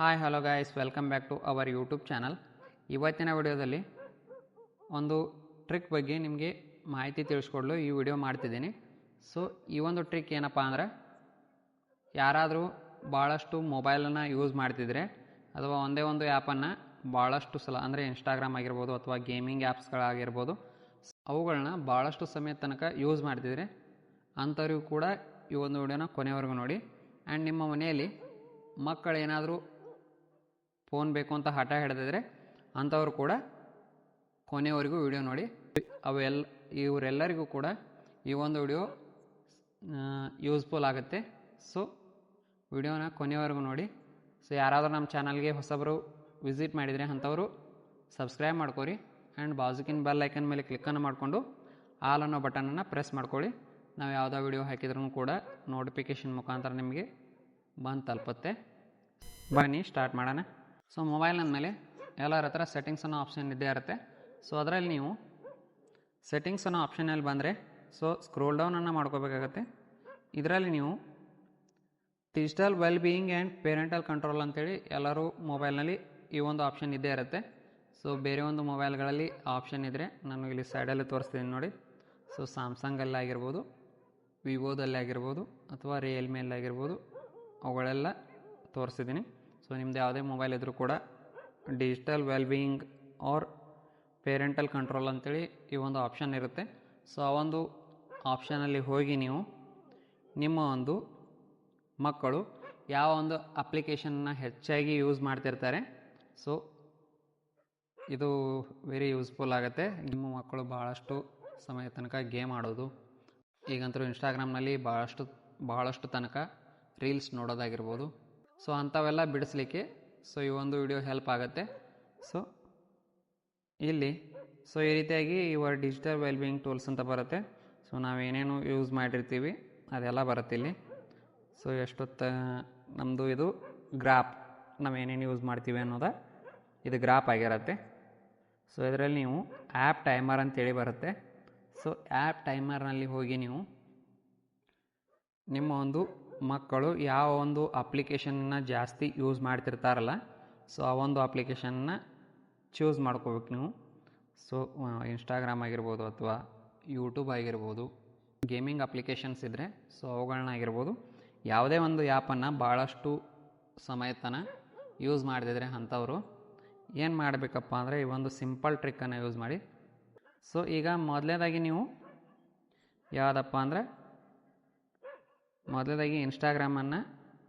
Hi hello guys welcome back to our YouTube channel ಇವತ್ತಿನ ವಿಡಿಯೋದಲ್ಲಿ ಒಂದು ಟ್ರಿಕ್ ಬಗ್ಗೆ ನಿಮಗೆ ಮಾಹಿತಿ ತಿಳಿಸ್ಕೊಡ್ಲು ಈ ವಿಡಿಯೋ ಮಾಡ್ತಿದ್ದೀನಿ. ಸೊ ಈ ಒಂದು ಟ್ರಿಕ್ ಏನಪ್ಪ ಅಂದ್ರೆ ಯಾರಾದರೂ ಭಾಳಷ್ಟು ಮೊಬೈಲನ್ನು ಯೂಸ್ ಮಾಡ್ತಿದ್ರೆ ಅಥವಾ ಒಂದೇ ಒಂದು ಆ್ಯಪನ್ನು ಭಾಳಷ್ಟು ಸಲ ಅಂದರೆ ಇನ್ಸ್ಟಾಗ್ರಾಮ್ ಆಗಿರ್ಬೋದು ಅಥವಾ ಗೇಮಿಂಗ್ ಆ್ಯಪ್ಸ್ಗಳಾಗಿರ್ಬೋದು ಅವುಗಳನ್ನ ಭಾಳಷ್ಟು ಸಮಯ ತನಕ ಯೂಸ್ ಮಾಡ್ತಿದ್ರೆ ಅಂಥವ್ರಿಗೂ ಕೂಡ ಈ ಒಂದು ವಿಡಿಯೋನ ಕೊನೆವರೆಗೂ ನೋಡಿ. ಆ್ಯಂಡ್ ನಿಮ್ಮ ಮನೆಯಲ್ಲಿ ಮಕ್ಕಳೇನಾದರೂ ಫೋನ್ ಬೇಕು ಅಂತ ಹಠ ಹಿಡಿದಿದ್ರೆ ಅಂಥವ್ರು ಕೂಡ ಕೊನೆಯವರೆಗೂ ವಿಡಿಯೋ ನೋಡಿ. ಅವೆಲ್ಲ ಇವರೆಲ್ಲರಿಗೂ ಕೂಡ ಈ ಒಂದು ವಿಡಿಯೋ ಯೂಸ್ಫುಲ್ ಆಗುತ್ತೆ. ಸೊ, ವಿಡಿಯೋನ ಕೊನೆಯವರೆಗೂ ನೋಡಿ. ಸೊ, ಯಾರಾದರೂ ನಮ್ಮ ಚಾನಲ್ಗೆ ಹೊಸಬರು ವಿಸಿಟ್ ಮಾಡಿದರೆ ಅಂಥವರು ಸಬ್ಸ್ಕ್ರೈಬ್ ಮಾಡ್ಕೊರಿ ಆ್ಯಂಡ್ ಬಾಜುಕಿನ ಬೆಲ್ ಐಕನ್ ಮೇಲೆ ಕ್ಲಿಕ್ಕನ್ನು ಮಾಡಿಕೊಂಡು ಆಲ್ ಅನ್ನೋ ಬಟನನ್ನು ಪ್ರೆಸ್ ಮಾಡ್ಕೊಳ್ಳಿ ನಾವು ಯಾವುದೋ ವಿಡಿಯೋ ಹಾಕಿದ್ರೂ ಕೂಡ ನೋಟಿಫಿಕೇಶನ್ ಮುಖಾಂತರ ನಿಮಗೆ ಬಂದು ತಲುಪುತ್ತೆ. ಬನ್ನಿ, ಸ್ಟಾರ್ಟ್ ಮಾಡೋಣ. ಸೊ ಮೊಬೈಲ್ ಅಂದಮೇಲೆ ಎಲ್ಲರ ಹತ್ರ ಸೆಟ್ಟಿಂಗ್ಸ್ ಅನ್ನೋ ಆಪ್ಷನ್ ಇದ್ದೇ ಇರುತ್ತೆ. ಸೊ ಅದರಲ್ಲಿ ನೀವು ಸೆಟ್ಟಿಂಗ್ಸ್ ಅನ್ನೋ ಆಪ್ಷನಲ್ಲಿ ಬಂದರೆ ಸೊ ಸ್ಕ್ರೋಲ್ ಡೌನನ್ನು ಮಾಡ್ಕೋಬೇಕಾಗತ್ತೆ. ಇದರಲ್ಲಿ ನೀವು digital well being and parental control ಅಂತೇಳಿ ಎಲ್ಲರೂ ಮೊಬೈಲ್ನಲ್ಲಿ ಈ ಒಂದು ಆಪ್ಷನ್ ಇದ್ದೇ ಇರುತ್ತೆ. ಸೊ ಬೇರೆ ಒಂದು ಮೊಬೈಲ್ಗಳಲ್ಲಿ ಆಪ್ಷನ್ ಇದ್ದರೆ ನಾನು ಇಲ್ಲಿ ಸೈಡಲ್ಲಿ ತೋರಿಸ್ತೀನಿ ನೋಡಿ. ಸೊ ಸ್ಯಾಮ್ಸಂಗಲ್ಲಿ ಆಗಿರ್ಬೋದು ವಿವೋದಲ್ಲಿ ಆಗಿರ್ಬೋದು, ಅಥವಾ ರಿಯಲ್ಮಿಯಲ್ಲಿ ಆಗಿರ್ಬೋದು, ಅವುಗಳೆಲ್ಲ ತೋರಿಸಿದ್ದೀನಿ. ಸೊ ನಿಮ್ದು ಯಾವುದೇ ಮೊಬೈಲ್ ಇದ್ದರೂ ಕೂಡ digital well being or parental control ಅಂತೇಳಿ ಈ ಒಂದು ಆಪ್ಷನ್ ಇರುತ್ತೆ. ಸೊ ಆ ಒಂದು ಆಪ್ಷನಲ್ಲಿ ಹೋಗಿ ನೀವು ನಿಮ್ಮ ಒಂದು ಮಕ್ಕಳು ಯಾವ ಒಂದು ಅಪ್ಲಿಕೇಶನ್ನ ಹೆಚ್ಚಾಗಿ ಯೂಸ್ ಮಾಡ್ತಿರ್ತಾರೆ. ಸೊ ಇದು ವೆರಿ ಯೂಸ್ಫುಲ್ ಆಗುತ್ತೆ. ನಿಮ್ಮ ಮಕ್ಕಳು ಭಾಳಷ್ಟು ಸಮಯ ತನಕ ಗೇಮ್ ಆಡೋದು. ಈಗಂತೂ ಇನ್ಸ್ಟಾಗ್ರಾಮ್ನಲ್ಲಿ ಭಾಳಷ್ಟು ಭಾಳಷ್ಟು ತನಕ ರೀಲ್ಸ್ ನೋಡೋದಾಗಿರ್ಬೋದು. ಸೊ ಅಂಥವೆಲ್ಲ ಬಿಡಿಸ್ಲಿಕ್ಕೆ ಸೊ ಈ ಒಂದು ವಿಡಿಯೋ ಹೆಲ್ಪ್ ಆಗುತ್ತೆ. ಸೊ ಇಲ್ಲಿ ಸೊ ಈ ರೀತಿಯಾಗಿ your digital well being tools ಅಂತ ಬರುತ್ತೆ. ಸೊ ನಾವೇನೇನು ಯೂಸ್ ಮಾಡಿರ್ತೀವಿ, ಅದೆಲ್ಲ ಬರುತ್ತೆ ಇಲ್ಲಿ. ಸೊ ಎಷ್ಟೊತ್ತ ನಮ್ಮದು ಇದು ಗ್ರಾಪ್ ನಾವೇನೇನು ಯೂಸ್ ಮಾಡ್ತೀವಿ ಅನ್ನೋದ, ಇದು ಗ್ರಾಪ್ ಆಗಿರುತ್ತೆ. ಸೊ ಇದರಲ್ಲಿ ನೀವು ಆ್ಯಪ್ ಟೈಮರ್ ಅಂತೇಳಿ ಬರುತ್ತೆ. ಸೊ ಆ್ಯಪ್ ಟೈಮರ್ನಲ್ಲಿ ಹೋಗಿ ನೀವು ನಿಮ್ಮ ಒಂದು ಮಕ್ಕಳು ಯಾವ ಒಂದು ಅಪ್ಲಿಕೇಶನ್ನ ಜಾಸ್ತಿ ಯೂಸ್ ಮಾಡ್ತಿರ್ತಾರಲ್ಲ, ಸೊ ಆ ಒಂದು ಅಪ್ಲಿಕೇಶನ್ನ ಚೂಸ್ ಮಾಡ್ಕೋಬೇಕು ನೀವು. ಸೊ ಇನ್ಸ್ಟಾಗ್ರಾಮ್ ಆಗಿರ್ಬೋದು ಅಥವಾ ಯೂಟ್ಯೂಬ್ ಆಗಿರ್ಬೋದು ಗೇಮಿಂಗ್ ಅಪ್ಲಿಕೇಶನ್ಸ್ ಇದ್ದರೆ ಸೊ ಅವುಗಳನ್ನ ಆಗಿರ್ಬೋದು, ಯಾವುದೇ ಒಂದು ಆ್ಯಪನ್ನು ಭಾಳಷ್ಟು ಸಮಯ ತನಕ ಯೂಸ್ ಮಾಡ್ತಿದ್ರೆ ಅಂಥವ್ರು ಏನು ಮಾಡಬೇಕಪ್ಪ ಅಂದರೆ ಈ ಒಂದು ಸಿಂಪಲ್ ಟ್ರಿಕ್ಕನ್ನು ಯೂಸ್ ಮಾಡಿ. ಸೊ ಈಗ ಮೊದಲನೇದಾಗಿ ನೀವು ಯಾವುದಪ್ಪ ಅಂದರೆ ಮೊದಲನೇದಾಗಿ ಇನ್ಸ್ಟಾಗ್ರಾಮನ್ನು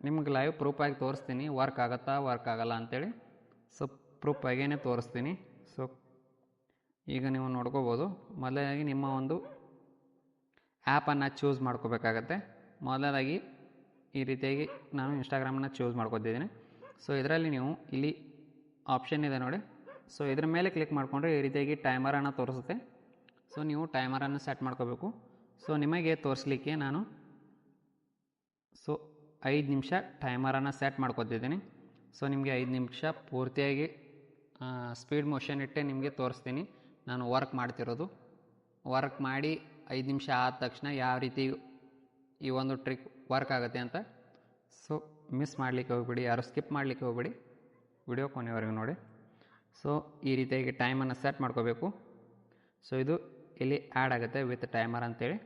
ನಿಮ್ಗೆ ಲೈವ್ ಪ್ರೂಫಾಗಿ ತೋರಿಸ್ತೀನಿ. ವರ್ಕ್ ಆಗುತ್ತಾ ವರ್ಕ್ ಆಗಲ್ಲ ಅಂತೇಳಿ. ಸೊ ಪ್ರೂಫ್ ಆಗೇನೆ ತೋರಿಸ್ತೀನಿ. ಸೊ ಈಗ ನೀವು ನೋಡ್ಕೋಬೋದು. ಮೊದಲನೇದಾಗಿ ನಿಮ್ಮ ಒಂದು ಆ್ಯಪನ್ನು ಚೂಸ್ ಮಾಡ್ಕೋಬೇಕಾಗತ್ತೆ. ಮೊದಲನೇದಾಗಿ ಈ ರೀತಿಯಾಗಿ ನಾನು ಇನ್ಸ್ಟಾಗ್ರಾಮನ್ನು ಚೂಸ್ ಮಾಡ್ಕೊತಿದ್ದೀನಿ. ಸೊ ಇದರಲ್ಲಿ ನೀವು ಇಲ್ಲಿ ಆಪ್ಷನ್ ಇದೆ ನೋಡಿ. ಸೊ ಇದ್ರ ಮೇಲೆ ಕ್ಲಿಕ್ ಮಾಡಿಕೊಂಡ್ರೆ ಈ ರೀತಿಯಾಗಿ ಟೈಮರನ್ನು ತೋರಿಸುತ್ತೆ. ಸೊ ನೀವು ಟೈಮರನ್ನು ಸೆಟ್ ಮಾಡ್ಕೋಬೇಕು. ಸೊ ನಿಮಗೆ ತೋರಿಸ್ಲಿಕ್ಕೆ ನಾನು ಸೊ ಐದು ನಿಮಿಷ ಟೈಮರನ್ನು ಸೆಟ್ ಮಾಡ್ಕೊತಿದ್ದೀನಿ. ಸೊ ನಿಮಗೆ ಐದು ನಿಮಿಷ ಪೂರ್ತಿಯಾಗಿ ಸ್ಪೀಡ್ ಮೋಷನ್ ಇಟ್ಟೆ ನಿಮಗೆ ತೋರಿಸ್ತೀನಿ. ನಾನು ವರ್ಕ್ ಮಾಡ್ತಿರೋದು. ವರ್ಕ್ ಮಾಡಿ ಐದು ನಿಮಿಷ ಆದ ತಕ್ಷಣ ಯಾವ ರೀತಿ ಈ ಒಂದು ಟ್ರಿಕ್ ವರ್ಕ್ ಆಗುತ್ತೆ ಅಂತ. ಸೊ ಮಿಸ್ ಮಾಡಲಿಕ್ಕೆ ಹೋಗ್ಬಿಡಿ, ಯಾರು ಸ್ಕಿಪ್ ಮಾಡಲಿಕ್ಕೆ ಹೋಗ್ಬಿಡಿ. ವಿಡಿಯೋ ಕೊನೆವರೆಗೂ ನೋಡಿ. ಸೊ ಈ ರೀತಿಯಾಗಿ ಟೈಮನ್ನು ಸೆಟ್ ಮಾಡ್ಕೋಬೇಕು. ಸೊ ಇದು ಇಲ್ಲಿ ಆ್ಯಡ್ ಆಗುತ್ತೆ ವಿತ್ ಟೈಮರ್ ಅಂತೇಳಿ.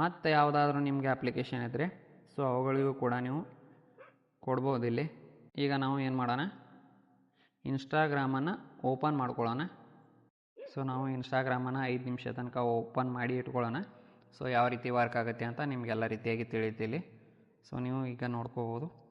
ಮತ್ತು ಯಾವುದಾದ್ರೂ ನಿಮಗೆ ಅಪ್ಲಿಕೇಶನ್ ಇದ್ದರೆ ಸೊ ಅವುಗಳಿಗೂ ಕೂಡ ನೀವು ಕೊಡ್ಬೋದು ಇಲ್ಲಿ. ಈಗ ನಾವು ಏನು ಮಾಡೋಣ? ಇನ್ಸ್ಟಾಗ್ರಾಮನ್ನು ಓಪನ್ ಮಾಡ್ಕೊಳ್ಳೋಣ. ಸೊ ನಾವು ಇನ್ಸ್ಟಾಗ್ರಾಮನ್ನು ಐದು ನಿಮಿಷ ತನಕ ಓಪನ್ ಮಾಡಿ ಇಟ್ಕೊಳ್ಳೋಣ. ಸೊ ಯಾವ ರೀತಿ ವರ್ಕ್ ಆಗುತ್ತೆ ಅಂತ ನಿಮಗೆಲ್ಲ ರೀತಿಯಾಗಿ ತಿಳಿಯುತ್ತಿಲ್ಲಿ ಸೊ ನೀವು ಈಗ ನೋಡ್ಕೋಬೋದು.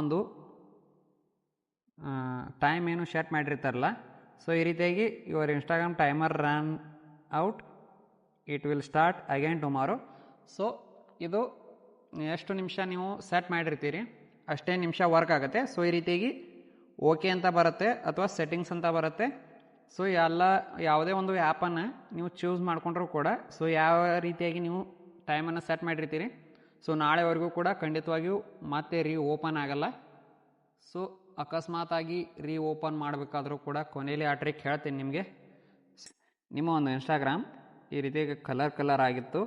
ಒಂದು. ಟೈಮ್ ಏನು ಸೆಟ್ ಮಾಡಿರ್ತಾರಲ್ಲ ಸೊ ಈ ರೀತಿಯಾಗಿ your Instagram timer run out it will start again tomorrow so ಇದು ಎಷ್ಟು ನಿಮಿಷ ನೀವು ಸೆಟ್ ಮಾಡಿರ್ತೀರಿ, ಅಷ್ಟೇ ನಿಮಿಷ ವರ್ಕ್ ಆಗುತ್ತೆ. ಸೊ ಈ ರೀತಿಯಾಗಿ ಓಕೆ ಅಂತ ಬರುತ್ತೆ ಅಥವಾ ಸೆಟ್ಟಿಂಗ್ಸ್ ಅಂತ ಬರುತ್ತೆ. ಸೊ ಎಲ್ಲ, ಯಾವುದೇ ಒಂದು ಆ್ಯಪನ್ನು ನೀವು ಚೂಸ್ ಮಾಡಿಕೊಂಡ್ರೂ ಕೂಡ ಸೊ ಯಾವ ರೀತಿಯಾಗಿ ನೀವು ಟೈಮನ್ನು ಸೆಟ್ ಮಾಡಿರ್ತೀರಿ ಸೊ ನಾಳೆವರೆಗೂ ಕೂಡ ಖಂಡಿತವಾಗಿಯೂ ಮತ್ತೆ ರೀ ಓಪನ್ ಆಗಲ್ಲ. ಸೊ ಅಕಸ್ಮಾತಾಗಿ ರೀ ಓಪನ್ ಮಾಡಬೇಕಾದ್ರೂ ಕೂಡ ಕೊನೆಯಲ್ಲಿ ಆ ಟ್ರಿಕ್ ಹೇಳ್ತೀನಿ ನಿಮಗೆ. ನಿಮ್ಮ ಒಂದು ಇನ್ಸ್ಟಾಗ್ರಾಮ್ ಈ ರೀತಿ ಕಲರ್ ಕಲರ್ ಆಗಿತ್ತು.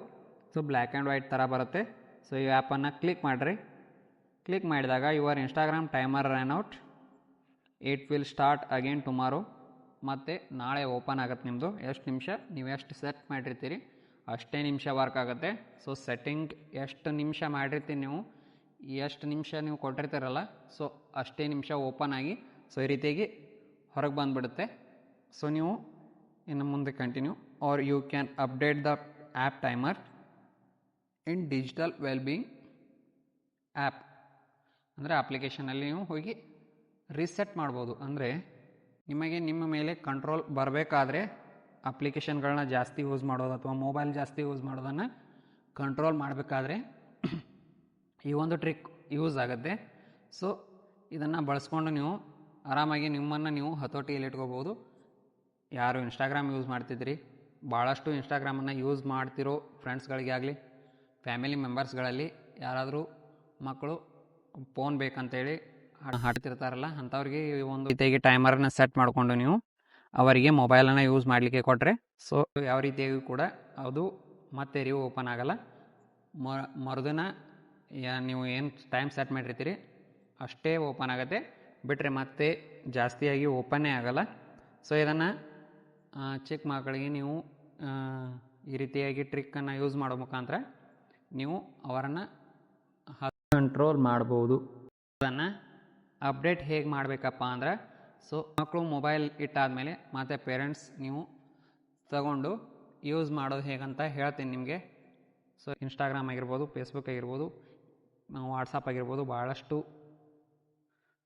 ಸೊ ಬ್ಲ್ಯಾಕ್ ಆ್ಯಂಡ್ ವೈಟ್ ಥರ ಬರುತ್ತೆ. ಸೊ ಈ ಆ್ಯಪನ್ನು ಕ್ಲಿಕ್ ಮಾಡಿರಿ. ಕ್ಲಿಕ್ ಮಾಡಿದಾಗ your Instagram timer run out it will start again tomorrow ಮತ್ತು ನಾಳೆ ಓಪನ್ ಆಗುತ್ತೆ ನಿಮ್ಮದು ಎಷ್ಟು ನಿಮಿಷ? ನೀವು ಎಷ್ಟು ಸೆಟ್ ಮಾಡಿರ್ತೀರಿ? ಅಷ್ಟೇ ನಿಮಿಷ ವರ್ಕ್ ಆಗುತ್ತೆ. ಸೊ ಸೆಟ್ಟಿಂಗ್ ಎಷ್ಟು ನಿಮಿಷ ಮಾಡಿರ್ತೀನಿ ನೀವು, ಎಷ್ಟು ನಿಮಿಷ ನೀವು ಕೊಟ್ಟಿರ್ತೀರಲ್ಲ ಸೊ ಅಷ್ಟೇ ನಿಮಿಷ ಓಪನ್ ಆಗಿ ಸೊ ಈ ರೀತಿಯಾಗಿ ಹೊರಗೆ ಬಂದುಬಿಡುತ್ತೆ. ಸೊ ನೀವು ಇನ್ನು ಮುಂದೆ continue or you can update the app timer in digital wellbeing app ಅಂದರೆ ಅಪ್ಲಿಕೇಶನಲ್ಲಿ ನೀವು ಹೋಗಿ ರೀಸೆಟ್ ಮಾಡ್ಬೋದು. ಅಂದರೆ ನಿಮಗೆ ನಿಮ್ಮ ಮೇಲೆ ಕಂಟ್ರೋಲ್ ಬರಬೇಕಾದ್ರೆ ಅಪ್ಲಿಕೇಶನ್ಗಳನ್ನ ಜಾಸ್ತಿ ಯೂಸ್ ಮಾಡೋದು ಅಥವಾ ಮೊಬೈಲ್ ಜಾಸ್ತಿ ಯೂಸ್ ಮಾಡೋದನ್ನು ಕಂಟ್ರೋಲ್ ಮಾಡಬೇಕಾದ್ರೆ ಈ ಒಂದು ಟ್ರಿಕ್ ಯೂಸ್ ಆಗುತ್ತೆ. ಸೊ ಇದನ್ನು ಬಳಸ್ಕೊಂಡು ನೀವು ಆರಾಮಾಗಿ ನಿಮ್ಮನ್ನು ನೀವು ಹತೋಟಿಯಲ್ಲಿ ಇಟ್ಕೋಬೋದು. ಯಾರು ಇನ್ಸ್ಟಾಗ್ರಾಮ್ ಯೂಸ್ ಮಾಡ್ತಿದ್ರಿ? ಭಾಳಷ್ಟು ಇನ್ಸ್ಟಾಗ್ರಾಮನ್ನು ಯೂಸ್ ಮಾಡ್ತಿರೋ ಫ್ರೆಂಡ್ಸ್ಗಳಿಗೆ ಆಗಲಿ ಫ್ಯಾಮಿಲಿ ಮೆಂಬರ್ಸ್ಗಳಲ್ಲಿ ಯಾರಾದರೂ ಮಕ್ಕಳು ಫೋನ್ ಬೇಕಂತೇಳಿ ಹಾಡ್ತಿರ್ತಾರಲ್ಲ, ಅಂಥವ್ರಿಗೆ ಈ ಒಂದು ರೀತಿಯಾಗಿ ಟೈಮರನ್ನ ಸೆಟ್ ಮಾಡಿಕೊಂಡು ನೀವು ಅವರಿಗೆ ಮೊಬೈಲನ್ನು ಯೂಸ್ ಮಾಡಲಿಕ್ಕೆ ಕೊಟ್ಟರೆ ಸೊ, ಯಾವ ರೀತಿಯಾಗಿ ಕೂಡ ಅದು ಮತ್ತೆ ರೀ ಓಪನ್ ಆಗಲ್ಲ. ಮರುದಿನ ನೀವು ಏನು ಟೈಮ್ ಸೆಟ್ ಮಾಡಿರ್ತೀರಿ, ಅಷ್ಟೇ ಓಪನ್ ಆಗುತ್ತೆ. ಬಿಟ್ಟರೆ ಮತ್ತೆ ಜಾಸ್ತಿಯಾಗಿ ಓಪನ್ನೇ ಆಗಲ್ಲ. ಸೊ, ಇದನ್ನು ಚಿಕ್ಕ ಮಕ್ಕಳಿಗೆ ನೀವು ಈ ರೀತಿಯಾಗಿ ಟ್ರಿಕ್ಕನ್ನು ಯೂಸ್ ಮಾಡೋ ಮುಖಾಂತರ ನೀವು ಅವರನ್ನು ಕಂಟ್ರೋಲ್ ಮಾಡ್ಬೋದು. ಅದನ್ನು ಅಪ್ಡೇಟ್ ಹೇಗೆ ಮಾಡಬೇಕಪ್ಪ ಅಂದ್ರೆ ಸೊ ಮಕ್ಕಳು ಮೊಬೈಲ್ ಇಟ್ಟಾದಮೇಲೆ ಮತ್ತು ಪೇರೆಂಟ್ಸ್ ನೀವು ತಗೊಂಡು ಯೂಸ್ ಮಾಡೋದು ಹೇಗಂತ ಹೇಳ್ತೀನಿ ನಿಮಗೆ. ಸೊ ಇನ್ಸ್ಟಾಗ್ರಾಮ್ ಆಗಿರ್ಬೋದು ಫೇಸ್ಬುಕ್ ಆಗಿರ್ಬೋದು ವಾಟ್ಸಪ್ ಆಗಿರ್ಬೋದು ಭಾಳಷ್ಟು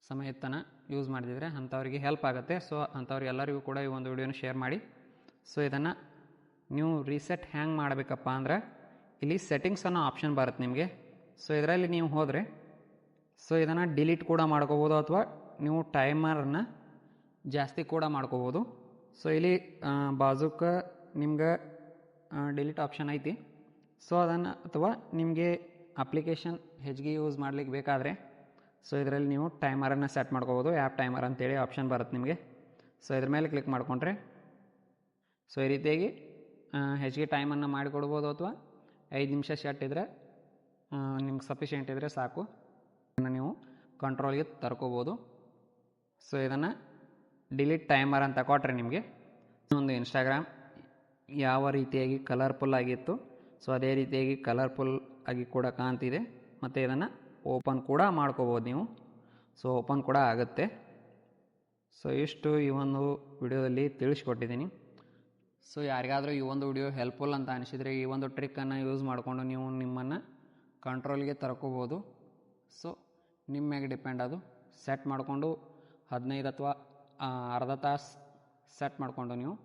ಸಮಯತನ ಯೂಸ್ ಮಾಡಿದ್ರೆ ಅಂಥವ್ರಿಗೆ ಹೆಲ್ಪ್ ಆಗುತ್ತೆ. ಸೊ ಅಂಥವ್ರಿಗೆ ಎಲ್ಲರಿಗೂ ಕೂಡ ಈ ಒಂದು ವಿಡಿಯೋನ ಶೇರ್ ಮಾಡಿ. ಸೊ ಇದನ್ನು ನೀವು ರೀಸೆಟ್ ಹ್ಯಾಂಗ್ ಮಾಡಬೇಕಪ್ಪ ಅಂದ್ರೆ ಇಲ್ಲಿ ಸೆಟ್ಟಿಂಗ್ಸ್ ಅನ್ನೋ ಆಪ್ಷನ್ ಬರುತ್ತೆ ನಿಮಗೆ. ಸೊ ಇದರಲ್ಲಿ ನೀವು ಹೋದರೆ ಸೊ ಇದನ್ನು ಡಿಲೀಟ್ ಕೂಡ ಮಾಡ್ಕೋಬೋದು ಅಥವಾ ನೀವು ಟೈಮರನ್ನು ಜಾಸ್ತಿ ಕೂಡ ಮಾಡ್ಕೋಬೋದು. ಸೊ ಇಲ್ಲಿ ಬಾಜುಕ ನಿಮ್ಗೆ ಡಿಲೀಟ್ ಆಪ್ಷನ್ ಐತಿ. ಸೊ ಅದನ್ನು ಅಥವಾ ನಿಮಗೆ ಅಪ್ಲಿಕೇಶನ್ ಹೆಚ್ಚಿಗೆ ಯೂಸ್ ಮಾಡ್ಲಿಕ್ಕೆ ಬೇಕಾದರೆ ಸೊ ಇದರಲ್ಲಿ ನೀವು ಟೈಮರನ್ನು ಸೆಟ್ ಮಾಡ್ಕೋಬೋದು. ಆ್ಯಪ್ ಟೈಮರ್ ಅಂತೇಳಿ ಆಪ್ಷನ್ ಬರುತ್ತೆ ನಿಮಗೆ. ಸೊ ಇದ್ರ ಮೇಲೆ ಕ್ಲಿಕ್ ಮಾಡಿಕೊಂಡ್ರೆ ಸೊ ಈ ರೀತಿಯಾಗಿ ಹೆಚ್ಚಿಗೆ ಟೈಮನ್ನು ಮಾಡಿಕೊಡ್ಬೋದು ಅಥವಾ ಐದು ನಿಮಿಷ ಸೆಟ್ ಇದ್ದರೆ ನಿಮ್ಗೆ ಸಫಿಷಿಯೆಂಟ್ ಇದ್ದರೆ ಸಾಕು. ಇದನ್ನು ನೀವು ಕಂಟ್ರೋಲ್ಗೆ ತರ್ಕೋಬೋದು. ಸೊ ಇದನ್ನು ಡಿಲೀಟ್ ಟೈಮರ್ ಅಂತ ಕೊಟ್ಟರೆ ನಿಮಗೆ ಒಂದು ಇನ್ಸ್ಟಾಗ್ರಾಮ್ ಯಾವ ರೀತಿಯಾಗಿ ಕಲರ್ಫುಲ್ ಆಗಿತ್ತು, ಸೊ ಅದೇ ರೀತಿಯಾಗಿ ಕಲರ್ಫುಲ್ ಆಗಿ ಕೂಡ ಕಾಣ್ತಿದೆ. ಮತ್ತು ಇದನ್ನು ಓಪನ್ ಕೂಡ ಮಾಡ್ಕೋಬೋದು ನೀವು. ಸೊ ಓಪನ್ ಕೂಡ ಆಗುತ್ತೆ. ಸೊ ಇಷ್ಟು ಈ ಒಂದು ವಿಡಿಯೋದಲ್ಲಿ ತಿಳಿಸ್ಕೊಟ್ಟಿದ್ದೀನಿ. ಸೊ ಯಾರಿಗಾದರೂ ಈ ಒಂದು ವಿಡಿಯೋ ಹೆಲ್ಪ್ಫುಲ್ ಅಂತ ಅನಿಸಿದರೆ ಈ ಒಂದು ಟ್ರಿಕ್ಕನ್ನು ಯೂಸ್ ಮಾಡಿಕೊಂಡು ನೀವು ನಿಮ್ಮನ್ನು ಕಂಟ್ರೋಲ್ಗೆ ತರ್ಕೋಬೋದು. ಸೊ ನಿಮ್ಮ ಮ್ಯಾಗೆ ಡಿಪೆಂಡ್ ಅದು. ಸೆಟ್ ಮಾಡಿಕೊಂಡು ಹದಿನೈದು ಅಥವಾ ಅರ್ಧ ತಾಸು ಸೆಟ್ ಮಾಡಿಕೊಂಡು ನೀವು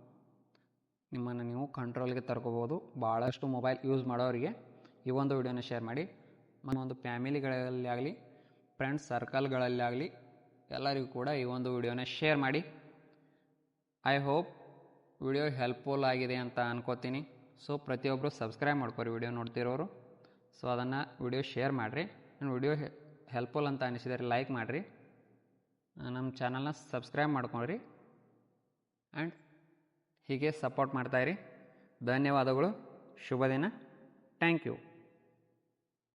ನಿಮ್ಮನ್ನು ನೀವು ಕಂಟ್ರೋಲ್ಗೆ ತರ್ಕೋಬೋದು. ಭಾಳಷ್ಟು ಮೊಬೈಲ್ ಯೂಸ್ ಮಾಡೋರಿಗೆ ಈ ಒಂದು ವಿಡಿಯೋನ ಶೇರ್ ಮಾಡಿ. ನಮ್ಮ ಒಂದು ಫ್ಯಾಮಿಲಿಗಳಲ್ಲಿ ಆಗಲಿ ಫ್ರೆಂಡ್ಸ್ ಸರ್ಕಲ್ಗಳಲ್ಲಿ ಆಗಲಿ ಎಲ್ಲರಿಗೂ ಕೂಡ ಈ ಒಂದು ವಿಡಿಯೋನ ಶೇರ್ ಮಾಡಿ. ಐ ಹೋಪ್ ವಿಡಿಯೋ ಹೆಲ್ಪ್ಫುಲ್ ಆಗಿದೆ ಅಂತ ಅನ್ಕೋತೀನಿ. ಸೊ ಪ್ರತಿಯೊಬ್ಬರು ಸಬ್ಸ್ಕ್ರೈಬ್ ಮಾಡ್ಕೊರಿ ವಿಡಿಯೋ ನೋಡ್ತಿರೋರು. ಸೊ ಅದನ್ನು ವಿಡಿಯೋ ಶೇರ್ ಮಾಡಿರಿ. ವಿಡಿಯೋ ಹೆಲ್ಪ್ಫುಲ್ ಅಂತ ಅನಿಸಿದರೆ ಲೈಕ್ ಮಾಡಿರಿ. ನಮ್ಮ ಚಾನಲ್ನ ಸಬ್ಸ್ಕ್ರೈಬ್ ಮಾಡ್ಕೊಳ್ರಿ. ಆ್ಯಂಡ್ ಹೀಗೆ ಸಪೋರ್ಟ್ ಮಾಡ್ತಾಯಿರಿ ಧನ್ಯವಾದಗಳು. ಶುಭ ದಿನ. Thank you.